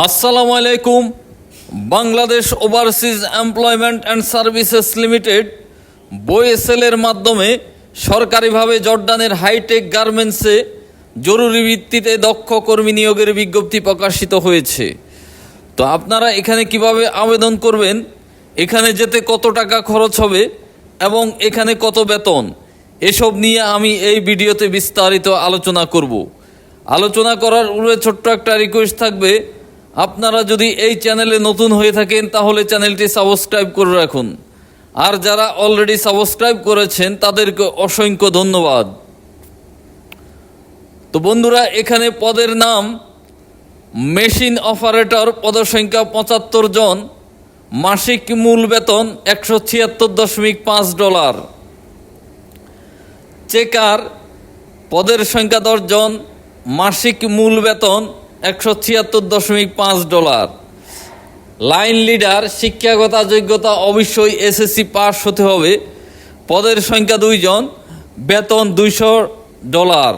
আসসালামু আলাইকুম Bangladesh overseas employment and services limited বইএসএলের মাধ্যমে সরকারিভাবে জর্ডানের হাইটেক গার্মেন্টসে জরুরি ভিত্তিতে দক্ষ কর্মী নিয়োগের বিজ্ঞপ্তি প্রকাশিত হয়েছে। তো আপনারা এখানে কীভাবে আবেদন করবেন, এখানে যেতে কত টাকা খরচ হবে এবং এখানে কত বেতন, এসব নিয়ে আমি এই ভিডিওতে বিস্তারিত আলোচনা করব। আলোচনা করার পূর্বে ছোট্ট একটা রিকোয়েস্ট থাকবে আপনারা যদি এই চ্যানেলে নতুন হয়ে থাকেন, তাহলে চ্যানেলটি সাবস্ক্রাইব করে রাখুন। আর যারা অলরেডি সাবস্ক্রাইব করেছেন, তাদেরকে অসংখ্য ধন্যবাদ। তো বন্ধুরা, এখানে পদের নাম মেশিন অপারেটর, পদসংখ্যা পঁচাত্তর জন, মাসিক মূল বেতন একশো ছিয়াত্তর দশমিক পাঁচ ডলার। চেকার, পদের সংখ্যা দশজন মাসিক মূল বেতন একশো ছিয়াত্তর দশমিক পাঁচ ডলার। লাইন লিডার, শিক্ষাগত যোগ্যতা অবশ্যই এসএসসি পাস হতে হবে। পদের সংখ্যা দুইজন, বেতন দুইশো ডলার।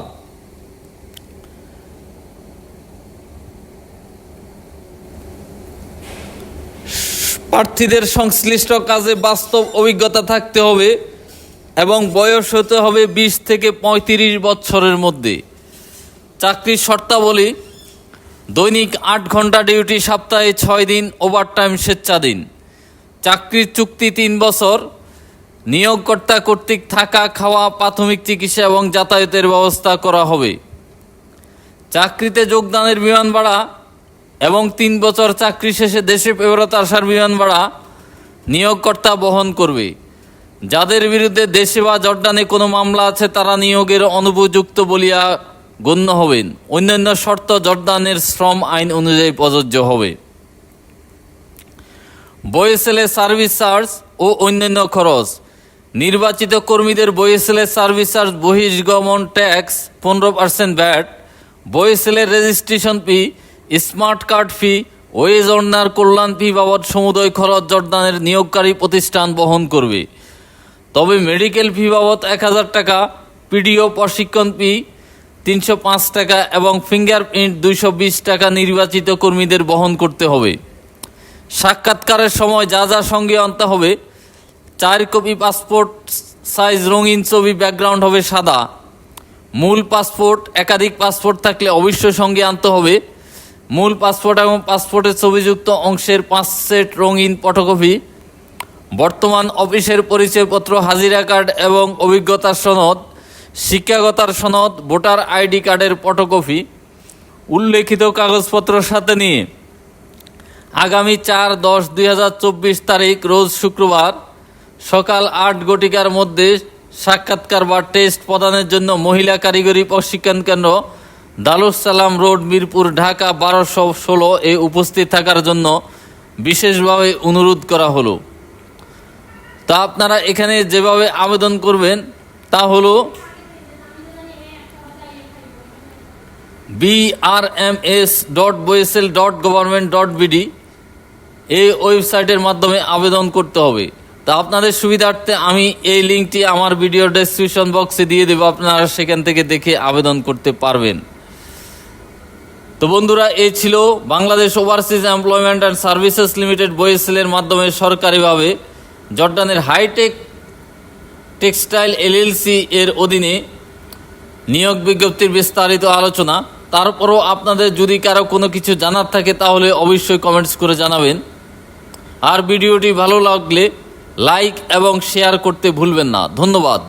প্রার্থীদের সংশ্লিষ্ট কাজে বাস্তব অভিজ্ঞতা থাকতে হবে এবং বয়স হতে হবে বিশ থেকে পঁয়ত্রিশ বছরের মধ্যে। চাকরির শর্তাবলী দৈনিক আট ঘণ্টা ডিউটি সপ্তাহে ছয় দিন, ওভারটাইম স্বেচ্ছাধীন চাকরির চুক্তি তিন বছর। নিয়োগকর্তা কর্তৃক থাকা, খাওয়া, প্রাথমিক চিকিৎসা এবং যাতায়াতের ব্যবস্থা করা হবে। চাকরিতে যোগদানের বিমান ভাড়া এবং তিন বছর চাকরি শেষে দেশে ফেরত আসার বিমান ভাড়া নিয়োগকর্তা বহন করবে। যাদের বিরুদ্ধে দেশে বা জর্ডানে কোনো মামলা আছে, তারা নিয়োগের অনুপযুক্ত বলিয়া গণ্য হবেন অন্যান্য শর্ত জর্দানের শ্রম আইন অনুযায়ী প্রযোজ্য হবে। বয়েসেলে সার্ভিস চার্জ ও অন্যান্য খরচ। নির্বাচিত কর্মীদের বয়েসেলের সার্ভিস চার্জ বহিষ্গমন ট্যাক্স পনেরো percent VAT বয়েসেলের registration fee, smart card fee, wage earner কল্যাণ ফি বাবদ সমুদয় খরচ জর্দানের নিয়োগকারী প্রতিষ্ঠান বহন করবে। তবে মেডিকেল ফি বাবদ এক হাজার টাকা, পিডিও প্রশিক্ষণ ফি তিনশো পাঁচ টাকা এবং ফিঙ্গারপ্রিন্ট দুইশো বিশ টাকা নির্বাচিত কর্মীদের বহন করতে হবে। সাক্ষাৎকারের সময় যা যা সঙ্গে আনতে হবে। চার কপি পাসপোর্ট সাইজ, রঙিন ছবি, ব্যাকগ্রাউন্ড হবে সাদা। মূল পাসপোর্ট, একাধিক পাসপোর্ট থাকলে অবশ্যই সঙ্গে আনতে হবে। মূল পাসপোর্ট এবং পাসপোর্টের ছবিযুক্ত অংশের পাঁচ সেট রঙিন ফটোকপি। বর্তমান অফিসের পরিচয়পত্র, হাজিরা কার্ড এবং অভিজ্ঞতার সনদ। শিক্ষাগতার সনদ, ভোটার আইডি কার্ডের ফটোকপি, উল্লেখিত কাগজপত্র সাথে নিয়ে আগামী চার দশ দুই তারিখ, রোজ শুক্রবার সকাল আট ঘটিকার মধ্যে সাক্ষাৎকার বা টেস্ট প্রদানের জন্য মহিলা কারিগরি প্রশিক্ষণ কেন্দ্র দালুস সালাম রোড, মিরপুর, ঢাকা বারোশো ষোলো এ উপস্থিত থাকার জন্য বিশেষভাবে অনুরোধ করা হলো। তা আপনারা এখানে যেভাবে আবেদন করবেন তা হলো BRMS dot BOESL dot government dot BD এই ওয়েবসাইটের মাধ্যমে আবেদন করতে হবে। তা আপনাদের সুবিধার্থে আমি এই লিঙ্কটি আমার ভিডিও ডেসক্রিপশন বক্সে দিয়ে দেবো, আপনারা সেখান থেকে দেখে আবেদন করতে পারবেন। তো বন্ধুরা এই ছিল Bangladesh overseas employment and services limited বয়েসেলের মাধ্যমে সরকারিভাবে জর্ডানের হাইটেক টেক্সটাইল এলএলসি এর অধীনে নিয়োগ বিজ্ঞপ্তির বিস্তারিত আলোচনা। তারপরও আপনাদের যদি কারও কোনো কিছু জানার থাকে, তাহলে অবশ্যই কমেন্টস করে জানাবেন। আর ভিডিওটি ভালো লাগলে লাইক এবং শেয়ার করতে ভুলবেন না। ধন্যবাদ।